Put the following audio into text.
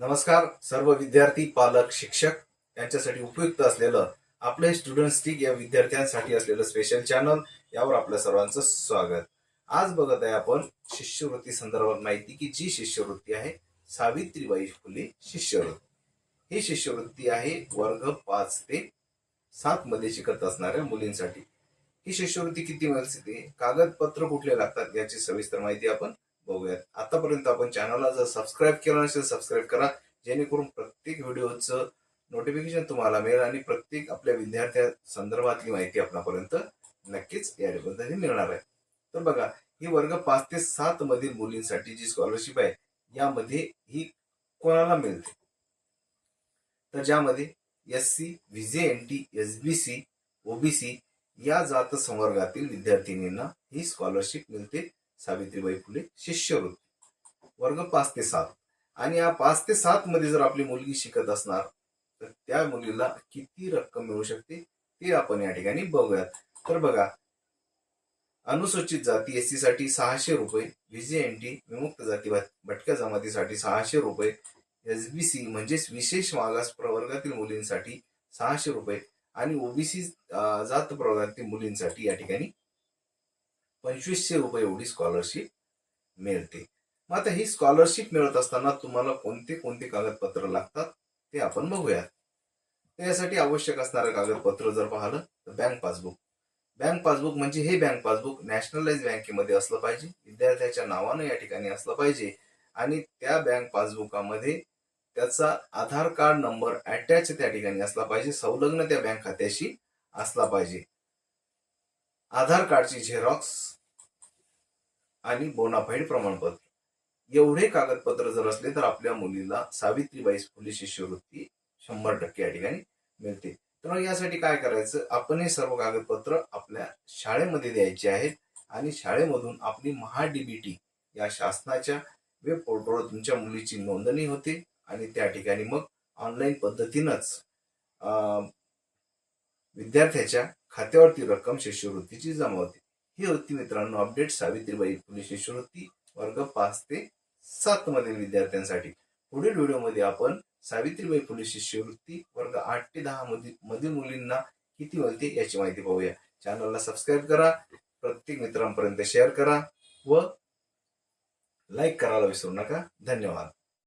नमस्कार सर्व विद्यार्थी पालक शिक्षक यांच्यासाठी उपयुक्त असलेलं आपले स्टुडंट स्टिक या विद्यार्थ्यांसाठी असलेलं स्पेशल चॅनल यावर आपल्या सर्वांचं स्वागत. आज बघत आहे आपण शिष्यवृत्ती संदर्भात माहिती की जी शिष्यवृत्ती आहे सावित्रीबाई फुले शिष्यवृत्ती. ही शिष्यवृत्ती आहे वर्ग पाच ते सात मध्ये शिकत असणाऱ्या मुलींसाठी. ही शिष्यवृत्ती किती मिळते कागदपत्र कुठले लागतात याची सविस्तर माहिती आपण बघूयात. आतापर्यंत आपण चॅनलला जर सबस्क्राईब केलं नसेल सबस्क्राईब करा. जेणेकरून प्रत्येक व्हिडिओचं नोटिफिकेशन तुम्हाला मिळेल आणि प्रत्येक आपल्या विद्यार्थ्या संदर्भातली माहिती आपणापर्यंत नक्कीच या पद्धतीने मिळणार आहे. तर बघा ही वर्ग पाच ते सात मधील मुलींसाठी जी स्कॉलरशिप आहे यामध्ये ही कोणाला मिळते? तर ज्यामध्ये S C V J N T S B C OBC या जात संवर्गातील विद्यार्थिनींना ही स्कॉलरशिप मिळते. सावित्रीबाई फुले शिष्यवृत्ती. वर्ग पाच ते सात. आणि या पाच ते सात मध्ये जर आपली मुलगी शिकत असणार तर त्या मुलीला किती रक्कम मिळू शकते ते आपण या ठिकाणी बघूयात. तर बघा अनुसूचित जाती एससाठी सहाशे रुपये व्हीजे एन टी विमुक्त जाती भटक्या जमातीसाठी सहाशे रुपये एस बी सी म्हणजेच विशेष मागास प्रवर्गातील मुलींसाठी सहाशे रुपये आणि ओबीसी जात प्रवर्गातील मुलींसाठी या ठिकाणी पंचवीसशे रुपये एवढी स्कॉलरशिप मिळते. मग आता ही स्कॉलरशिप मिळत असताना तुम्हाला कोणते कोणते कागदपत्र लागतात ते आपण बघूया त्यासाठी आवश्यक असणारं कागदपत्र जर पाहिलं तर बँक पासबुक बँक पासबुक म्हणजे हे बँक पासबुक नॅशनलाइज बँकेमध्ये असलं पाहिजे विद्यार्थ्याच्या नावानं या ठिकाणी असलं पाहिजे आणि त्या बँक पासबुकामध्ये त्याचा आधार कार्ड नंबर अटॅच त्या ठिकाणी असला पाहिजे संलग्न त्या बँक खात्याशी असला पाहिजे. आधार कार्डची झेरॉक्स आणि बोनाफाईड प्रमाणपत्र. एवढे कागदपत्र जर असले तर आपल्या मुलीला सावित्रीबाई फुले शिष्यवृत्ती शंभर टक्के या ठिकाणी मिळते. तर मग यासाठी काय करायचं? आपण हे सर्व कागदपत्र आपल्या शाळेमध्ये द्यायचे आहेत आणि शाळेमधून आपली महाडीबीटी या शासनाच्या वेब पोर्टलवर तुमच्या मुलीची नोंदणी होते आणि त्या ठिकाणी मग ऑनलाईन पद्धतीनंच विद्यार्थ्याच्या खात्यावरती रक्कम शिष्यवृत्तीची जमा होते. ही होती मित्रांनो अपडेट सावित्रीबाई फुले शिष्यवृत्ती वर्ग पाच ते सात मधील विद्यार्थ्यांसाठी. पुढील व्हिडिओमध्ये आपण सावित्रीबाई फुले शिष्यवृत्ती वर्ग आठ ते दहा मधील मधील मुलींना किती मिळते याची माहिती पाहूया. चॅनलला सबस्क्राईब करा प्रत्येक मित्रांपर्यंत शेअर करा व लाईक करायला विसरू नका. धन्यवाद.